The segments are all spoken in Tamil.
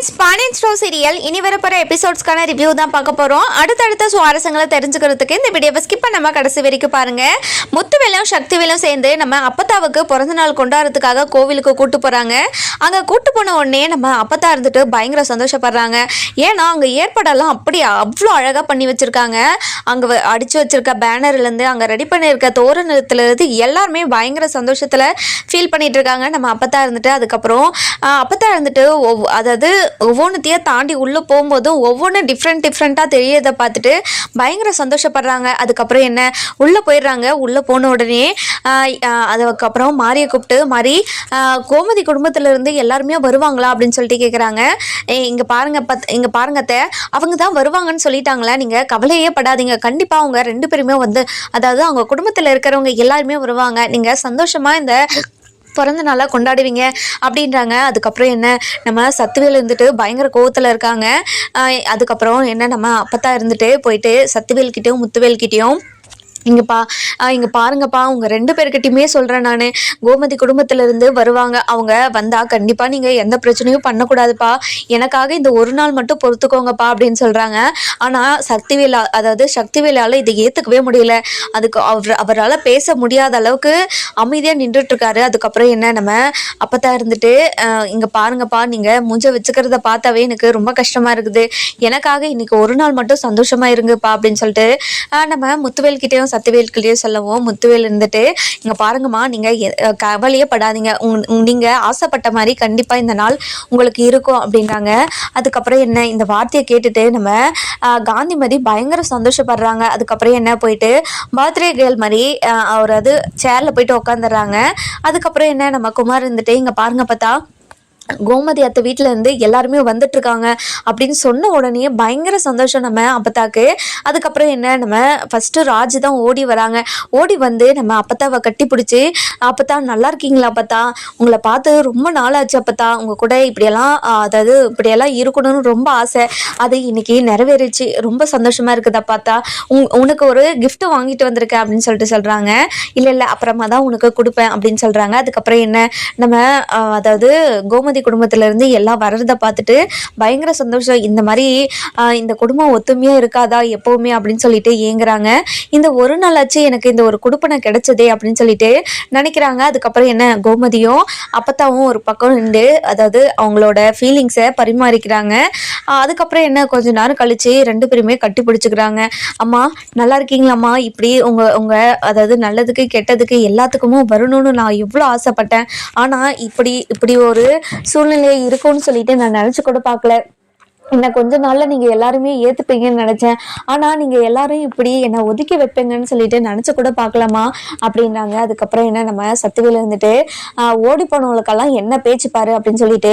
ஃப்ரெண்ட்ஸ் பாண்டியன் ஸ்டோ சீரியல் இனி வரப்போகிற எபிசோட்ஸ்க்கான ரிவ்யூ தான் பார்க்க போகிறோம் அடுத்தடுத்த சுவாரஸ்யங்களை தெரிஞ்சுக்கிறதுக்கு இந்த வீடியோவை ஸ்கிப் பண்ணாமல் கடைசி வரைக்கும் பாருங்க. முத்துவேலும் சக்திவேலும் சேர்ந்து நம்ம அப்பத்தாவுக்கு பிறந்த நாள் கொண்டாடுறதுக்காக கோவிலுக்கு கூட்டு போகிறாங்க அங்கே கூட்டு போன உடனே நம்ம அப்பத்தா இருந்துட்டு பயங்கர சந்தோஷப்படுறாங்க. ஏன்னா அங்கே ஏற்பாடெல்லாம் அப்படி அவ்வளோ அழகாக பண்ணி வச்சுருக்காங்க. அங்கே அடித்து வச்சிருக்க பேனர்லேருந்து அங்கே ரெடி பண்ணியிருக்க தோரணத்துலேருந்து எல்லாருமே பயங்கர சந்தோஷத்தில் ஃபீல் பண்ணிகிட்டு இருக்காங்க. நம்ம அப்பத்தா இருந்துட்டு அதுக்கப்புறம் அப்பத்தா இருந்துட்டு ஒவ் அதாவது ஒவ்வொன்றுத்தையும் தாண்டி உள்ளே போகும்போதும் ஒவ்வொன்றும் டிஃப்ரெண்ட் டிஃப்ரெண்ட்டாக தெரியறதை பார்த்துட்டு பயங்கர சந்தோஷப்படுறாங்க. அதுக்கப்புறம் என்ன? உள்ளே போயிடுறாங்க. உள்ளே போன உடனே அதுக்கப்புறம் மாரியை கூப்பிட்டு மாறி கோமதி குடும்பத்திலேருந்து எல்லாருமே வருவாங்களா? அப்படின்னு சொல்லிட்டு கேட்குறாங்க இங்கே பாருங்க பத் இங்கே பாருங்கத்த அவங்க தான் வருவாங்கன்னு சொல்லிட்டாங்களா? நீங்கள் கவலையே படாதீங்க. கண்டிப்பாக அவங்க ரெண்டு பேருமே வந்து அதாவது அவங்க குடும்பத்தில் இருக்கிறவங்க எல்லாருமே வருவாங்க. நீங்கள் சந்தோஷமாக இந்த பிறந்த நாளாக கொண்டாடுவீங்க அப்படின்றாங்க. அதுக்கப்புறம் என்ன? நம்ம சத்துவேல் இருந்துட்டு பயங்கர கோவத்தில் இருக்காங்க. அதுக்கப்புறம் என்ன? நம்ம அப்பத்தா இருந்துட்டு போயிட்டு சத்துவேல்கிட்டையும் முத்துவேல்கிட்டையும் முத்துவேல் இங்கப்பா இங்கே பாருங்கப்பா உங்கள் ரெண்டு பேர்கிட்டயுமே சொல்கிறேன் நான். கோமதி குடும்பத்திலேருந்து வருவாங்க. அவங்க வந்தால் கண்டிப்பாக நீங்கள் எந்த பிரச்சனையும் பண்ணக்கூடாதுப்பா. எனக்காக இந்த ஒரு நாள் மட்டும் பொறுத்துக்கோங்கப்பா அப்படின்னு சொல்கிறாங்க ஆனால் சக்திவேல் அதாவது சக்திவேலால் இதை ஏற்றுக்கவே முடியல. அதுக்கு அவர் அவரால் பேச முடியாத அளவுக்கு அமைதியாக நின்றுட்டு இருக்காரு அதுக்கப்புறம் என்ன நம்ம அப்பதான் இருந்துட்டு இங்கே பாருங்கப்பா நீங்கள் மூஞ்ச வச்சுக்கிறத பார்த்தாவே எனக்கு ரொம்ப கஷ்டமாக இருக்குது. எனக்காக இன்னைக்கு ஒரு நாள் மட்டும் சந்தோஷமா இருங்கப்பா அப்படின்னு சொல்லிட்டு நம்ம முத்துவேல் கிட்டேயும் சத்துவேல் கிளியர் சொல்லவும் முத்துவேல் இருந்துட்டு இங்கே பாருங்கம்மா நீங்கள் கவலையே படாதீங்க. உங் நீங்கள் நீங்க ஆசைப்பட்ட மாதிரி கண்டிப்பாக இந்த நாள் உங்களுக்கு இருக்கும் அப்படின்றாங்க. அதுக்கப்புறம் என்ன இந்த வார்த்தையை கேட்டுட்டு நம்ம காந்திமதி பயங்கர சந்தோஷப்படுறாங்க. அதுக்கப்புறம் என்ன போயிட்டு பர்த்டே கேர்ள் மாதிரி அவர் அது சேரில் போயிட்டு உட்காந்துடுறாங்க அதுக்கப்புறம் என்ன நம்ம குமார் இருந்துட்டு இங்கே பாருங்க பார்த்தா கோமதி அத்தை வீட்டில் இருந்து எல்லாருமே வந்துட்டு இருக்காங்க அப்படின்னு சொன்ன உடனே பயங்கர சந்தோஷம் நம்ம அப்பத்தாக்கு. அதுக்கப்புறம் என்ன? நம்ம ஃபஸ்ட்டு ராஜ் தான் ஓடி வராங்க. ஓடி வந்து நம்ம அப்பத்தாவை கட்டி பிடிச்சி அப்பத்தா நல்லா இருக்கீங்களா அப்பத்தா? உங்களை பார்த்து ரொம்ப நாளாச்சு அப்பத்தா. உங்கள் கூட இப்படியெல்லாம் அதாவது இப்படியெல்லாம் இருக்கணும்னு ரொம்ப ஆசை. அது இன்னைக்கு நிறைவேறிச்சு. ரொம்ப சந்தோஷமா இருக்குதா பார்த்தா உங் உனக்கு ஒரு கிஃப்ட் வாங்கிட்டு வந்திருக்கேன் அப்படின்னு சொல்லிட்டு சொல்கிறாங்க இல்லை இல்லை அப்புறமா தான் உனக்கு கொடுப்பேன் அப்படின்னு சொல்கிறாங்க அதுக்கப்புறம் என்ன? நம்ம அதாவது கோமதி குடும்பத்துல இருந்து எல்லாம் வர்றதை பார்த்துட்டு பயங்கர சந்தோஷம். இந்த மாதிரி இந்த குடும்பம் ஒத்துமையா இருக்காதா எப்பவுமே அப்படின்னு சொல்லிட்டு ஏங்குறாங்க. இந்த ஒரு நாளாச்சு எனக்கு இந்த ஒரு குடுப்பனை கிடைச்சதே அப்படின்னு சொல்லிட்டு நினைக்கிறாங்க. அதுக்கப்புறம் என்ன கோமதியும் அப்பத்தாவும் ஒரு பக்கம் நின்று அதாவது அவங்களோட ஃபீலிங்ஸை பரிமாறிக்கிறாங்க. அதுக்கப்புறம் என்ன கொஞ்ச நேரம் கழிச்சு ரெண்டு பேருமே கட்டி பிடிச்சிக்கிறாங்க. அம்மா நல்லா இருக்கீங்களாம்மா? இப்படி உங்க உங்க அதாவது நல்லதுக்கு கெட்டதுக்கு எல்லாத்துக்குமே வரணும்னு நான் எவ்வளோ ஆசைப்பட்டேன். ஆனா இப்படி இப்படி ஒரு சூழ்நிலை இருக்கும்னு சொல்லிட்டு நான் நினைச்சு கூட பார்க்கல. இன்னும் கொஞ்ச நாள்ல நீங்க எல்லாருமே ஏத்துப்பீங்கன்னு நினைச்சேன். ஆனா நீங்க எல்லாரும் இப்படி என்னை ஒதுக்கி வைப்பீங்கன்னு சொல்லிட்டு நினைச்சு கூட பார்க்கலாமா? அப்படின்றாங்க அதுக்கப்புறம் என்ன நம்ம சத்துவேல இருந்துட்டு ஆஹ், ஓடி போனவங்களுக்கெல்லாம் என்ன பேச்சு பாரு அப்படின்னு சொல்லிட்டு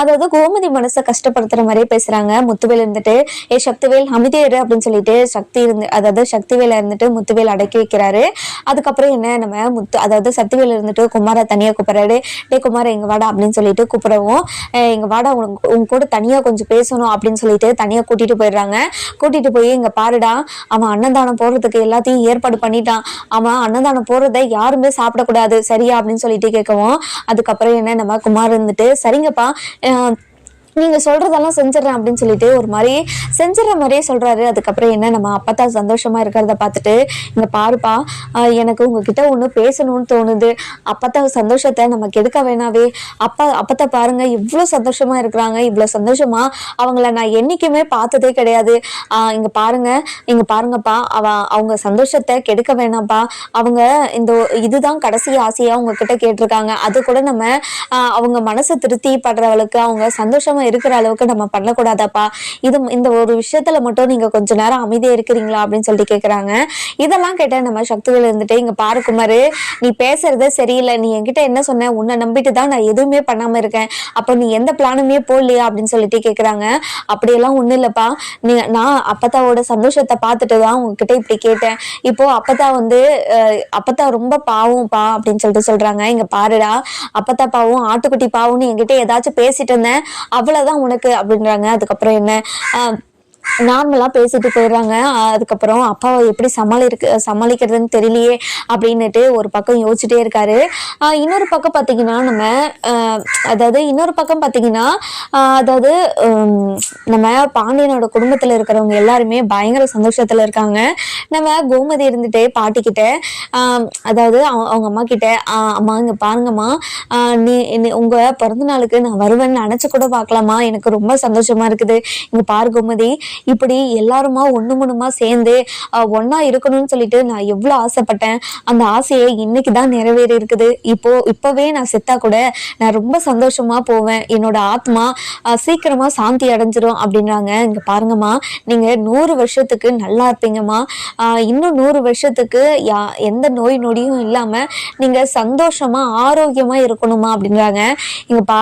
அதாவது கோமதி மனசை கஷ்டப்படுத்துற மாதிரியே பேசுறாங்க. முத்துவேல் இருந்துட்டு ஏ சக்திவேல் அமைதியாரு அப்படின்னு சொல்லிட்டு சக்தி இருந்து அதாவது சக்திவேல இருந்துட்டு முத்துவேல் அடக்கி வைக்கிறாரு. அதுக்கப்புறம் என்ன நம்ம முத்து அதாவது சக்திவேல் இருந்துட்டு குமாரை தனியா கூப்பிடுறாரு. டே குமார எங்க வாடா அப்படின்னு சொல்லிட்டு கூப்பிடவும் எங்க வாடா உனக்கு உங்க கூட தனியா கொஞ்சம் பேசணும் அப்படின்னு சொல்லிட்டு தனியா கூட்டிட்டு போயிடுறாங்க. கூட்டிட்டு போய் இங்க பாருடா அவன் அன்னதானம் போடுறதுக்கு எல்லாத்தையும் ஏற்பாடு பண்ணிட்டான். அவன் அன்னதானம் போடுறத யாருமே சாப்பிடக்கூடாது. சரியா அப்படின்னு சொல்லிட்டு கேட்கவும் அதுக்கப்புறம் என்ன நம்ம குமார் இருந்துட்டு சரிங்கப்பா நீங்கள் நீங்க சொல்றதெல்லாம் செஞ்சிடறேன் அப்படின்னு சொல்லிட்டு ஒரு மாதிரி செஞ்சிடற மாதிரியே சொல்றாரு. அதுக்கப்புறம் என்ன நம்ம அப்பத்தா சந்தோஷமா இருக்கிறத பார்த்துட்டு இங்க பாருப்பா எனக்கு உங்ககிட்ட ஒன்று பேசணும்னு தோணுது. அப்பத்தா சந்தோஷத்தை நம்ம கெடுக்க வேணாவே அப்பா அப்பத்தை பாருங்க இவ்வளோ சந்தோஷமா இருக்கிறாங்க இவ்வளோ சந்தோஷமா அவங்கள நான் என்னைக்குமே பார்த்ததே கிடையாது. ஆஹ் இங்க பாருங்க இங்க பாருங்கப்பா அவ அவங்க சந்தோஷத்தை கெடுக்க வேணாம்ப்பா. அவங்க இந்த இதுதான் கடைசி ஆசையா உங்ககிட்ட கேட்டிருக்காங்க. அது கூட நம்ம அவங்க மனசை திருப்தி படுறவளுக்கு அவங்க சந்தோஷமா இருக்கிற அளவுக்கு நம்ம பண்ணக்கூடாதாப்பா. இது இந்த ஒரு விஷயத்துல மட்டும் நீங்க கொஞ்ச நேரம் அமைதியா இருக்கிறீங்களா அப்படின்னு சொல்லிட்டு கேக்குறாங்க. இதெல்லாம் கேட்ட நம்ம சக்திகள் இருந்துட்டு இங்க பாரு குமாரு நீ பேசுறதே சரியில்லை. நீ என்கிட்ட என்ன சொன்ன? உன்னை நம்பிட்டு தான் நான் எதுவுமே பண்ணாம இருக்கேன். அப்போ நீ எந்த பிளானுமே போடலையா? அப்படின்னு சொல்லிட்டு கேக்குறாங்க. அப்படியெல்லாம் ஒண்ணு இல்லப்பா. நீ நான் அப்பத்தாவோட சந்தோஷத்தை பார்த்துட்டு தான் உங்ககிட்ட இப்படி கேட்டேன். இப்போ அப்பத்தா வந்து அப்பத்தா ரொம்ப பாவம்ப்பா. அப்படின்னு சொல்லிட்டு சொல்றாங்க. இங்க பாருடா. அப்பத்தா பாவம் ஆட்டுக்குட்டி பாவம்னு என்கிட்ட ஏதாச்சும் பேசிட்டு இருந்தேன். அவ்வளவுதான் உனக்கு அப்படின்றாங்க. அதுக்கப்புறம் என்ன? ஆஹ் நார்மலாக பேசிட்டு போயிடுறாங்க. அதுக்கப்புறம் அப்பாவை எப்படி சமாளிக்க சமாளிக்கிறதுன்னு தெரியலையே அப்படின்னுட்டு ஒரு பக்கம் யோசிச்சுட்டே இருக்காரு. இன்னொரு பக்கம் பார்த்தீங்கன்னா நம்ம அதாவது இன்னொரு பக்கம் பார்த்தீங்கன்னா அதாவது நம்ம பாண்டியனோட குடும்பத்தில் இருக்கிறவங்க எல்லாருமே பயங்கர சந்தோஷத்தில் இருக்காங்க. நம்ம கோமதி இருந்துட்டு பாட்டிக்கிட்ட அதாவது அவங்க அவங்க அம்மா கிட்ட அம்மா இங்கே பாருங்கம்மா. நீ உங்கள் உங்க பிறந்த நாளுக்கு நான் வருவேன்னு நினச்சி கூட பார்க்கலாமா எனக்கு ரொம்ப சந்தோஷமா இருக்குது. இங்க பாரு கோமதி. இப்படி எல்லாருமா ஒண்ணு மண்ணுமா சேர்ந்து ஒன்றா இருக்கணும்னு சொல்லிட்டு நான் எவ்வளவு ஆசைப்பட்டேன். அந்த ஆசையை இன்னைக்கு தான் நிறைவேறி இருக்குது இப்போ இப்பவே நான் செத்தா கூட நான் ரொம்ப சந்தோஷமா போவேன். என்னோட ஆத்மா சீக்கிரமாக சீக்கிரமா சாந்தி அடைஞ்சிரும் அப்படின்றாங்க. இங்க பாருங்கம்மா நீங்க நூறு வருஷத்துக்கு நல்லா இருப்பீங்கம்மா. இன்னும் நூறு வருஷத்துக்கு யா எந்த நோய் நொடியும் இல்லாம நீங்க சந்தோஷமா ஆரோக்கியமா இருக்கணுமா அப்படின்றாங்க. இங்க பா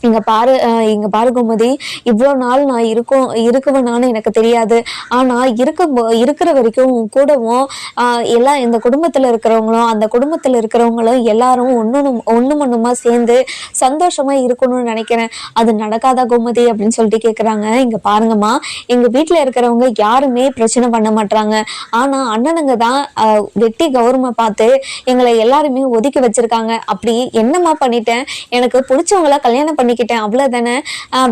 இங்க பாரு அஹ் இங்க பாரு கோமதி இவ்வளோ நாள் நான் இருக்கும் இருக்குவேனான்னு எனக்கு தெரியாது. ஆனா இருக்க இருக்கிற வரைக்கும் கூடவும் ஆஹ் எல்லாம் இந்த குடும்பத்துல இருக்கிறவங்களும் அந்த குடும்பத்துல இருக்கிறவங்களும் எல்லாரும் ஒன்று ஒண்ணு மண்ணுமா சேர்ந்து சந்தோஷமா இருக்கணும்னு நினைக்கிறேன். அது நடக்காதா கோமதி அப்படின்னு சொல்லிட்டு கேக்குறாங்க. இங்க பாருங்கம்மா எங்க வீட்டுல இருக்கிறவங்க யாருமே பிரச்சனை பண்ண மாட்டாங்க ஆனா அண்ணனுங்க தான் வெட்டி கௌரவமா பார்த்து எங்களை எல்லாருமே ஒதுக்கி வச்சிருக்காங்க. அப்படி என்னம்மா பண்ணிட்டேன்? எனக்கு பிடிச்சவங்கள கல்யாணம் பண்ணிக்கிட்டேன் அவ்வளவுதானே?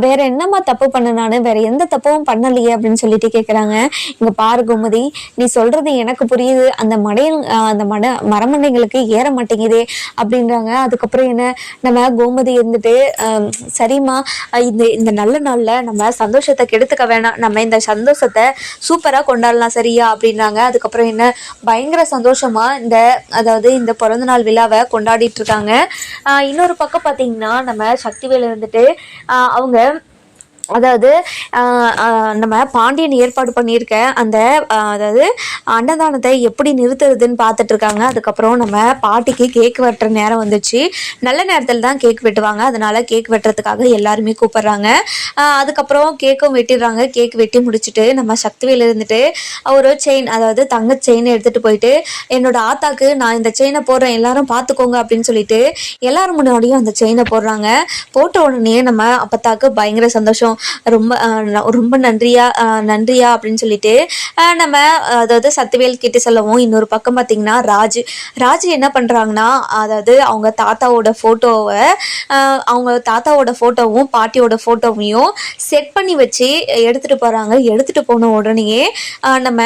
வேற என்னம்மா தப்பு பண்ண நானு? வேற எந்த தப்பும் பண்ணலையே அப்படின்னு சொல்லிட்டு கேட்குறாங்க இங்க பாரு கோமதி நீ சொல்றது எனக்கு புரியுது. அந்த மடையன் அந்த மட மரமண்டைங்களுக்கு ஏற மாட்டேங்குதே அப்படின்றாங்க. அதுக்கப்புறம் என்ன? நம்ம கோமதி இருந்துட்டு சரிம்மா இந்த இந்த நல்ல நாள்ல நம்ம சந்தோஷத்தை கெடுத்துக்க வேணாம். நம்ம இந்த சந்தோஷத்தை சூப்பரா கொண்டாடலாம் சரியா அப்படின்றாங்க. அதுக்கப்புறம் என்ன? பயங்கர சந்தோஷமா இந்த அதாவது இந்த பிறந்த நாள் விழாவை கொண்டாடிட்டு இருக்காங்க. இன்னொரு பக்கம் பார்த்தீங்கன்னா நம்ம சக்திவேல் இருந்துட்டு அவங்க அதாவது நம்ம பாண்டியன் ஏற்பாடு பண்ணியிருக்க அந்த அதாவது அன்னதானத்தை எப்படி நிறுத்துறதுன்னு பார்த்துட்டு இருக்காங்க அதுக்கப்புறம் நம்ம பாட்டிக்கு கேக் வெட்டுற நேரம் வந்துச்சு. நல்ல நேரத்தில் தான் கேக் வெட்டுவாங்க. அதனால கேக் வெட்டுறதுக்காக எல்லாருமே கூப்பிடுறாங்க. அதுக்கப்புறம் கேக்கும் வெட்டிடுறாங்க. கேக் வெட்டி முடிச்சுட்டு நம்ம சக்திவேல இருந்துட்டு ஒரு செயின் அதாவது தங்க செயின் எடுத்துட்டு போயிட்டு என்னோட ஆத்தாக்கு நான் இந்த செயினை போடுறேன் எல்லாரும் பார்த்துக்கோங்க அப்படின்னு சொல்லிட்டு எல்லாரும் முன்னாடியும் அந்த செயினை போடுறாங்க. போட்ட உடனே நம்ம அப்பத்தாக்கு பயங்கர சந்தோஷம். ரொம்ப ரொம்ப நன்றியா நன்றியா அப்படின்னு சொல்லிட்டு நம்ம அதாவது சத்துவேல் கிட்ட சொல்லவும் இன்னொரு பக்கம் பார்த்தீங்கன்னா ராஜு. ராஜு என்ன பண்ணுறாங்கன்னா அதாவது அவங்க தாத்தாவோட ஃபோட்டோவை அவங்க தாத்தாவோட ஃபோட்டோவும் பாட்டியோட ஃபோட்டோவையும் செட் பண்ணி வச்சு எடுத்துகிட்டு போகிறாங்க எடுத்துகிட்டு போன உடனேயே நம்ம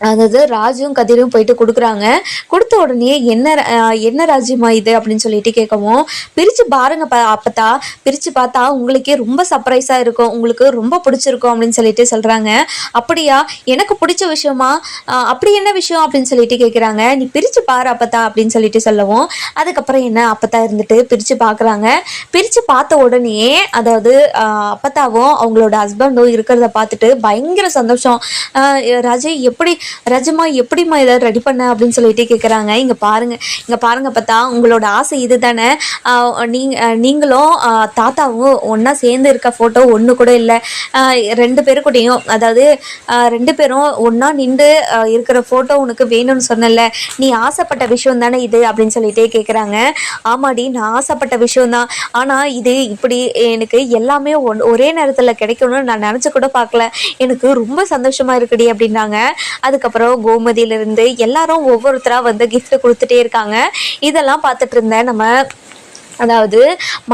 அதாவது ராஜும் கதிரும் போயிட்டு கொடுக்குறாங்க. கொடுத்த உடனே என்ன என்ன ராஜ்யமா இது அப்படின்னு சொல்லிட்டு கேட்கவும் பிரித்து பாருங்க பா அப்பத்தா பிரித்து பார்த்தா உங்களுக்கே ரொம்ப சர்ப்ரைஸாக இருக்கும் உங்களுக்கு ரொம்ப பிடிச்சிருக்கும் அப்படின்னு சொல்லிட்டு சொல்கிறாங்க அப்படியா? எனக்கு பிடிச்ச விஷயமா? அப்படி என்ன விஷயம் அப்படின்னு சொல்லிட்டு கேட்குறாங்க நீ பிரித்து பாரு அப்பத்தா அப்படின்னு சொல்லிட்டு சொல்லவும் அதுக்கப்புறம் என்ன அப்பத்தா இருந்துட்டு பிரித்து பார்க்குறாங்க பிரித்து பார்த்த உடனே அதாவது அப்பத்தாவும் அவங்களோட ஹஸ்பண்டும் இருக்கிறத பார்த்துட்டு பயங்கர சந்தோஷம். ராஜே எப்படி ரஜமா எப்படிம்மா இதை ரெடி பண்ண அப்படின்னு சொல்லிட்டு கேட்குறாங்க இங்கே பாருங்க இங்கே பாருங்க பார்த்தா உங்களோட ஆசை இது தானே நீங்க நீங்களும் தாத்தாவும் ஒன்றா சேர்ந்து இருக்க ஃபோட்டோ ஒன்று கூட இல்லை. ரெண்டு பேருக்கூடையும் கூடயும் அதாவது ஆஹ், ரெண்டு பேரும் ஒன்றா நின்று இருக்கிற ஃபோட்டோ உனக்கு வேணும்னு சொன்னல நீ ஆசைப்பட்ட விஷயம் தானே இது அப்படின்னு சொல்லிட்டே கேட்குறாங்க ஆமாடி நான் ஆசைப்பட்ட விஷயம்தான். ஆனால் இது இப்படி எனக்கு எல்லாமே ஒன் ஒரே நேரத்தில் கிடைக்கணும்னு நான் நினச்சி கூட பார்க்கல எனக்கு ரொம்ப சந்தோஷமா இருக்குடி அப்படின்னாங்க. அது அதுக்கப்புறம் கோமதியிலிருந்து எல்லாரும் ஒவ்வொருத்தரா வந்து கிஃப்ட் கொடுத்துட்டே இருக்காங்க. இதெல்லாம் பார்த்துட்டு இருந்தேன். நம்ம அதாவது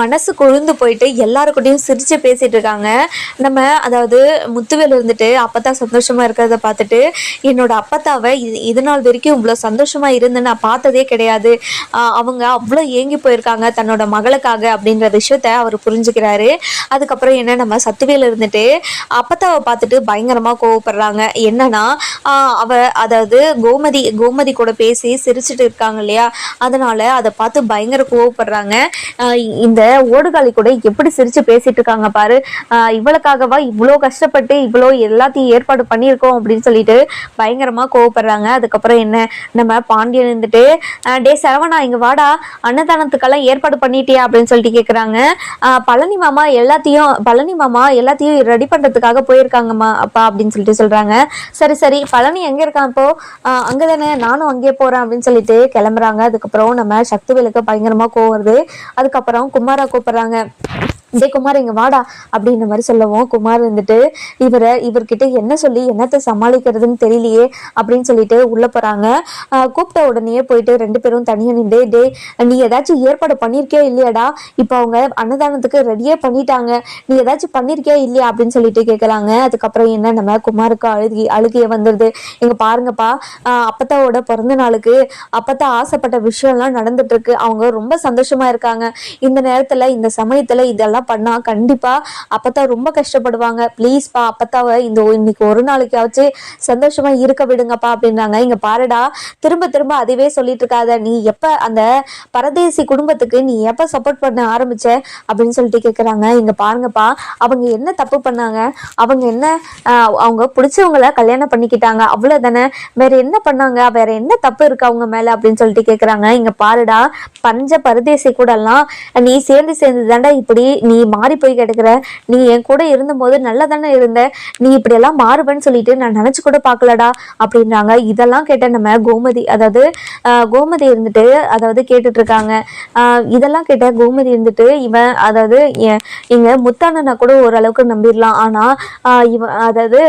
மனசு கொழுந்து போயிட்டு எல்லாருக்கிட்டையும் சிரிச்சு பேசிட்டு இருக்காங்க. நம்ம அதாவது முத்துவேல் இருந்துட்டு அப்பத்தா சந்தோஷமா இருக்கிறத பார்த்துட்டு என்னோட அப்பத்தாவை இது இது நாள் வரைக்கும் இவ்வளோ சந்தோஷமா இருந்து நான் பார்த்ததே கிடையாது. அவங்க அவ்வளோ ஏங்கி போயிருக்காங்க தன்னோட மகளுக்காக அப்படின்ற விஷயத்த அவர் புரிஞ்சுக்கிறாரு. அதுக்கப்புறம் என்ன நம்ம சத்துவேல் இருந்துட்டு அப்பத்தாவை பார்த்துட்டு பயங்கரமா கோவப்படுறாங்க. என்னன்னா அவ அதாவது கோமதி கோமதி கூட பேசி சிரிச்சிட்டு இருக்காங்க இல்லையா? அதனால அதை பார்த்து பயங்கர கோவப்படுறாங்க. இந்த ஓடுகாலி கூட எப்படி சிரிச்சு பேசிட்டு இருக்காங்க பாரு. இவளுக்காகவா இவ்வளோ கஷ்டப்பட்டு இவ்வளோ எல்லாத்தையும் ஏற்பாடு பண்ணியிருக்கோம் அப்படின்னு சொல்லிட்டு பயங்கரமா கோவப்படுறாங்க. அதுக்கப்புறம் என்ன? நம்ம பாண்டியன் இருந்துட்டு டே சரவணா இங்க வாடா. அன்னதானத்துக்கெல்லாம் ஏற்பாடு பண்ணிட்டியா? அப்படின்னு சொல்லிட்டு கேட்குறாங்க ஆஹ் பழனி மாமா எல்லாத்தையும் பழனி மாமா எல்லாத்தையும் ரெடி பண்றதுக்காக போயிருக்காங்கம்மா அப்பா அப்படின்னு சொல்லிட்டு சொல்றாங்க. சரி சரி. பழனி எங்க இருக்கான் இப்போ? ஆஹ் அங்கதானே நானும் அங்கேயே போறேன் அப்படின்னு சொல்லிட்டு கிளம்புறாங்க. அதுக்கப்புறம் நம்ம சக்திவேலுக்கு பயங்கரமா கோவம் வருது. அதுக்கப்புறம் குமாரா கூப்பிடுறாங்க. டே குமார் இங்க வாடா அப்படின்ற மாதிரி சொல்லவும். குமார் வந்துட்டு இவரை இவர்கிட்ட என்ன சொல்லி என்னத்தை சமாளிக்கிறதுன்னு தெரியலையே அப்படின்னு சொல்லிட்டு உள்ள போறாங்க. கூப்பிட்ட உடனே போயிட்டு ரெண்டு பேரும் தனியா நின்று டே நீ ஏதாச்சும் ஏற்பாடு பண்ணியிருக்கியா இல்லையாடா? இப்போ அவங்க அன்னதானத்துக்கு ரெடியே பண்ணிட்டாங்க. நீ ஏதாச்சும் பண்ணிருக்கியா இல்லையா? அப்படின்னு சொல்லிட்டு கேட்குறாங்க அதுக்கப்புறம் என்ன நம்ம குமாருக்கு அழுகி அழுகிய வந்துடுது இங்கே பாருங்கப்பா அப்பத்தாவோட பிறந்த நாளுக்கு அப்பத்தா ஆசைப்பட்ட விஷயம்லாம் நடந்துட்டு இருக்கு. அவங்க ரொம்ப சந்தோஷமா இருக்காங்க. இந்த நேரத்துல இந்த சமயத்துல இதெல்லாம் பண்ணா கண்டிப்பா அப்பத்தான் ரொம்ப கஷ்டப்படுவாங்க. ப்ளீஸ்ப்பா அப்பத்தாவை இந்த இன்னைக்கு ஒரு நாளைக்காச்சு சந்தோஷமா இருக்க விடுங்கப்பா அப்படின்றாங்க. இங்க பாருடா திரும்ப திரும்ப அதுவே சொல்லிட்டு இருக்காத நீ எப்ப அந்த பரதேசி குடும்பத்துக்கு நீ எப்ப சப்போர்ட் பண்ண ஆரம்பிச்ச? அப்படின்னு சொல்லிட்டு கேக்குறாங்க. இங்க பாருங்கப்பா அவங்க என்ன தப்பு பண்ணாங்க? அவங்க என்ன ஆஹ், அவங்க பிடிச்சவங்கள கல்யாணம் பண்ணிக்கிட்டாங்க? அவ்வளவுதானே? வேற என்ன பண்ணாங்க? வேற என்ன தப்பு இருக்கு அவங்க மேல? அப்படின்னு சொல்லிட்டு கேக்குறாங்க. இங்க பாருடா பஞ்ச பரதேசி கூட எல்லாம் நீ சேர்ந்து சேர்ந்து தாண்டா இப்படி நீ நீ மாறி போய் கிடக்குற. நீ என் கூட இருந்தபோது நல்லா தானே இருந்த. நீ இப்படி எல்லாம் மாறுவேன்னு சொல்லிட்டு நான் நினைச்சு கூட பார்க்கலடா அப்படின்றாங்க. இதெல்லாம் கேட்ட நம்ம கோமதி. அதாவது கோமதி இருந்துட்டு அதாவது கேட்டுட்டு இருக்காங்க இதெல்லாம் கேட்ட கோமதி இருந்துட்டு இவன் அதாவது எ- இங்க முத்தானனை கூட ஓரளவுக்கு நம்பிடலாம் ஆனா இவன் அதாவது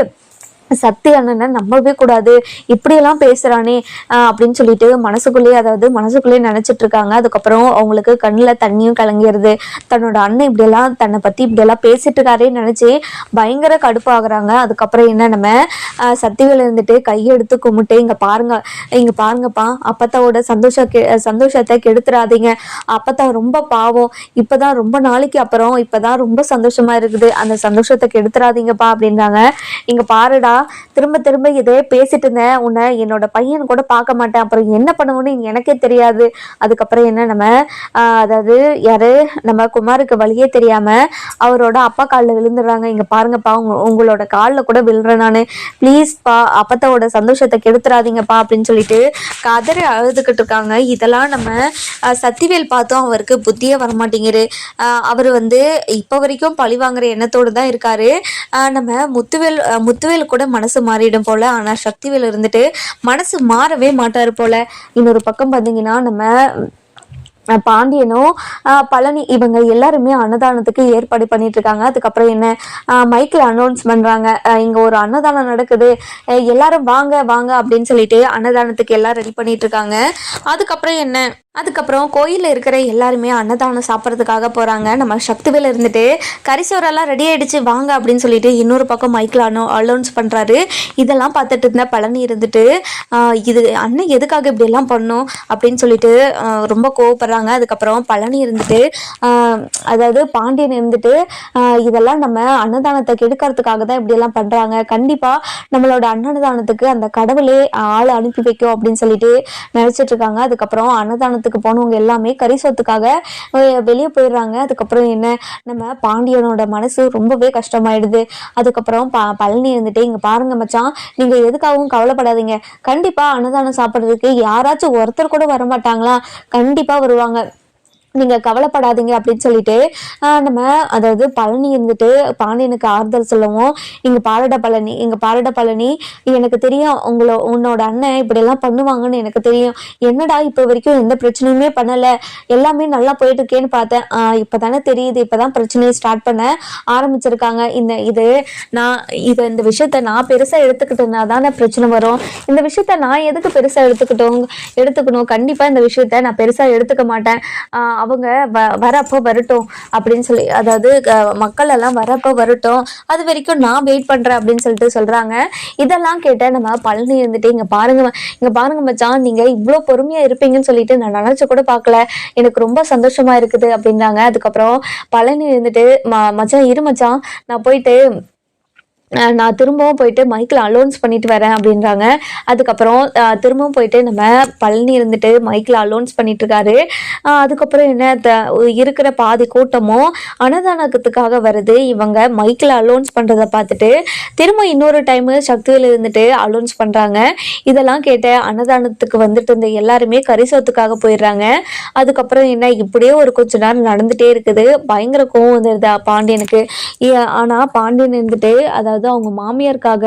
சக்தி அண்ணனை நம்பவே கூடாது. இப்படியெல்லாம் பேசுகிறானே அப்படின்னு சொல்லிட்டு மனசுக்குள்ளேயே அதாவது மனசுக்குள்ளேயே நினச்சிட்டு இருக்காங்க அதுக்கப்புறம் அவங்களுக்கு கண்ணில் தண்ணியும் கலங்கிருது. தன்னோட அண்ணன் இப்படியெல்லாம் தன்னை பற்றி இப்படியெல்லாம் பேசிட்டு இருக்காரே நினச்சி பயங்கர கடுப்பாகுறாங்க. அதுக்கப்புறம் என்ன நம்ம சக்திகள் இருந்துட்டு கையெடுத்து கும்பிட்டு இங்கே பாருங்க இங்கே பாருங்கப்பா அப்பத்தாவோட சந்தோஷ கெ- சந்தோஷத்தை கெடுத்துறாதீங்க. அப்பத்தா ரொம்ப பாவம். இப்போ தான் ரொம்ப நாளைக்கு அப்புறம் இப்போ தான் ரொம்ப சந்தோஷமா இருக்குது. அந்த சந்தோஷத்தை கெடுத்துறாதீங்கப்பா அப்படின்றாங்க. இங்கே பாருடா திரும்ப திரும்ப இதே பேசிட்டு இருந்தேன். உன்னை என்னோட பையன் கூட பார்க்க மாட்டேன். அப்புறம் என்ன பண்ணுவோன்னு எனக்கே தெரியாது. அதுக்கப்புறம் என்ன நம்ம அதாவது யாரு நம்ம குமாருக்கு வழியே தெரியாம அவரோட அப்பா காலில் விழுந்துடுறாங்க. இங்க பாருங்கப்பா உங்க உங்களோட காலில் கூட விழுறேன் நான். ப்ளீஸ்ப்பா அப்பத்தோட சந்தோஷத்தை கெடுத்துறாதீங்கப்பா அப்படின்னு சொல்லிட்டு கதறி அழுதுகிட்டு இருக்காங்க. இதெல்லாம் நம்ம சத்திவேல் பார்த்தோம் அவருக்கு புத்தியே வரமாட்டேங்குது. ஆஹ், அவர் வந்து இப்போ வரைக்கும் பழி வாங்குற எண்ணத்தோடு தான் இருக்காரு. ஆஹ், நம்ம முத்துவேல் முத்துவேல் கூட மனசு மாறிடும் போல. ஆனால் சக்திவேல் இருந்துட்டு மனசு மாறவே மாட்டார் போல. இன்னொரு பக்கம் பார்த்தீங்கன்னா நம்ம பாண்டியனும் பழனி இவங்க எல்லாருமே அன்னதானத்துக்கு ஏற்பாடு பண்ணிட்டு இருக்காங்க அதுக்கப்புறம் என்ன? மைக்கில் அனௌன்ஸ் பண்றாங்க. இங்கே இங்க ஒரு அன்னதானம் நடக்குது. எல்லாரும் வாங்க வாங்க அப்படின்னு சொல்லிட்டு அன்னதானத்துக்கு எல்லாம் ரெடி பண்ணிட்டு இருக்காங்க அதுக்கப்புறம் என்ன? அதுக்கப்புறம் கோயிலில் இருக்கிற எல்லாருமே அன்னதானம் சாப்பிட்றதுக்காக போகிறாங்க நம்ம சக்திவேல இருந்துட்டு கரிசோரெல்லாம் ரெடி ஆகிடுச்சு வாங்க அப்படின்னு சொல்லிட்டு இன்னொரு பக்கம் மைக்கில் அனோ அலௌன்ஸ் பண்ணுறாரு இதெல்லாம் பார்த்துட்டு இருந்த பழனி இருந்துட்டு இது அண்ணன் எதுக்காக இப்படி எல்லாம் அப்படின்னு சொல்லிட்டு ரொம்ப ரொம்ப சொல்கிறாங்க அதுக்கப்புறம் பழனி இருந்துட்டு அதாவது பாண்டியன் இருந்துட்டு இதெல்லாம் நம்ம அன்னதானத்தை கெடுக்கிறதுக்காக தான் இப்படி எல்லாம் பண்றாங்க. கண்டிப்பா நம்மளோட அன்னதானத்துக்கு அந்த கடவுளே ஆள் அனுப்பி வைக்கும் அப்படின்னு சொல்லிட்டு நினைச்சிட்டு இருக்காங்க. அதுக்கப்புறம் அன்னதானத்துக்கு போனவங்க எல்லாமே கறி சொத்துக்காக வெளியே போயிடுறாங்க. அதுக்கப்புறம் என்ன? நம்ம பாண்டியனோட மனசு ரொம்பவே கஷ்டமாயிடுது. அதுக்கப்புறம் ப பழனி இருந்துட்டு இங்க பாருங்க மச்சான் நீங்க எதுக்காகவும் கவலைப்படாதீங்க. கண்டிப்பா அன்னதானம் சாப்பிட்றதுக்கு யாராச்சும் ஒருத்தர் கூட வர மாட்டாங்களா கண்டிப்பா வருவாங்க நீங்க கவலைப்படாதீங்க அப்படின்னு சொல்லிட்டு நம்ம அதாவது பழனி இருந்துட்டு பாண்டியனுக்கு ஆறுதல் சொல்லவும் இங்க பாரட பழனி இங்க பாரட பழனி எனக்கு தெரியும் உங்களோ உன்னோட அண்ணன் இப்படி எல்லாம் பண்ணுவாங்கன்னு எனக்கு தெரியும். என்னடா இப்போ வரைக்கும் எந்த பிரச்சனையுமே பண்ணல. எல்லாமே நல்லா போயிட்டு இருக்கேன்னு பார்த்தேன். ஆஹ் இப்பதானே தெரியுது இப்பதான் பிரச்சனையை ஸ்டார்ட் பண்ண ஆரம்பிச்சிருக்காங்க. இந்த இது நான் இது இந்த விஷயத்த நான் பெருசா எடுத்துக்கிட்டேன்னா தானே பிரச்சனை வரும். இந்த விஷயத்த நான் எதுக்கு பெருசா எடுத்துக்கிட்டோம் எடுத்துக்கணும்? கண்டிப்பா இந்த விஷயத்த நான் பெருசா எடுத்துக்க மாட்டேன். அவங்க வ வரப்போ வரட்டும் அப்படின்னு சொல்லி அதாவது மக்கள் எல்லாம் வரப்போ வரட்டும். அது வரைக்கும் நான் வெயிட் பண்றேன் அப்படின்னு சொல்லிட்டு சொல்றாங்க. இதெல்லாம் கேட்ட நம்ம பழனி இருந்துட்டு இங்க பாருங்க இங்க பாருங்க மச்சான் நீங்க இவ்வளோ பொறுமையா இருப்பீங்கன்னு சொல்லிட்டு நான் நினைச்சு கூட பார்க்கல. எனக்கு ரொம்ப சந்தோஷமா இருக்குது அப்படின்றாங்க. அதுக்கப்புறம் பழனி இருந்துட்டு ம மச்சான் இரு மச்சான். நான் போயிட்டு நான் திரும்பவும் போயிட்டு மைக்கில் அலோன்ஸ் பண்ணிட்டு வரேன் அப்படின்றாங்க. அதுக்கப்புறம் திரும்பவும் போயிட்டு நம்ம பழனி இருந்துட்டு மைக்கில் அலோன்ஸ் பண்ணிட்டு இருக்காரு. அதுக்கப்புறம் என்ன த- இருக்கிற பாதி கூட்டமும் அன்னதானத்துக்காக வருது. இவங்க மைக்கில் அலோன்ஸ் பண்ணுறதை பார்த்துட்டு திரும்ப இன்னொரு டைமு சக்தியில் இருந்துட்டு அலோன்ஸ் பண்ணுறாங்க இதெல்லாம் கேட்ட அன்னதானத்துக்கு வந்துட்டு இருந்த எல்லாருமே கரிசோத்துக்காக போயிடுறாங்க. அதுக்கப்புறம் என்ன இப்படியே ஒரு கொஞ்ச நேரம் நடந்துட்டே இருக்குது. பயங்கர கோவம் வந்துடுது பாண்டியனுக்கு. ஆனால் பாண்டியன் இருந்துட்டு அதாவது அதாவது அவங்க மாமியாருக்காக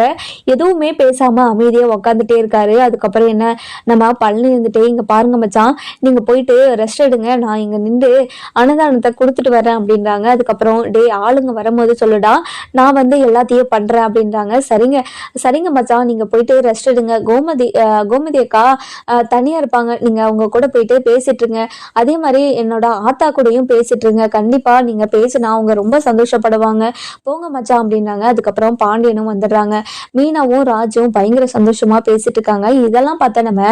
எதுவுமே பேசாமல் அமைதியாக உக்காந்துட்டே இருக்காரு. அதுக்கப்புறம் என்ன? நம்ம பழனி இருந்துட்டு இங்கே பாருங்க மச்சான் நீங்கள் போயிட்டு ரெஸ்ட் எடுங்க. நான் இங்கே நின்று அன்னதானத்தை கொடுத்துட்டு வரேன் அப்படின்றாங்க. அதுக்கப்புறம் டே ஆளுங்க வரும்போது சொல்லுடா நான் வந்து எல்லாத்தையும் பண்ணுறேன் அப்படின்றாங்க. சரிங்க சரிங்க மச்சான் நீங்கள் போயிட்டு ரெஸ்ட் எடுங்க. கோமதி கோமதி அக்கா தனியாக இருப்பாங்க. நீங்கள் அவங்க கூட போயிட்டு பேசிட்டுருங்க. அதே மாதிரி என்னோட ஆத்தா கூடயும் பேசிட்டுருங்க. கண்டிப்பாக நீங்கள் பேசினா அவங்க ரொம்ப சந்தோஷப்படுவாங்க. போங்க மச்சான் அப்படின்னாங்க அதுக்கப்புறம் பாண்டியனும் வந்துடுறாங்க. மீனாவும் ராஜும் பயங்கர சந்தோஷமா பேசிட்டு இருக்காங்க இதெல்லாம் பார்த்தா நம்ம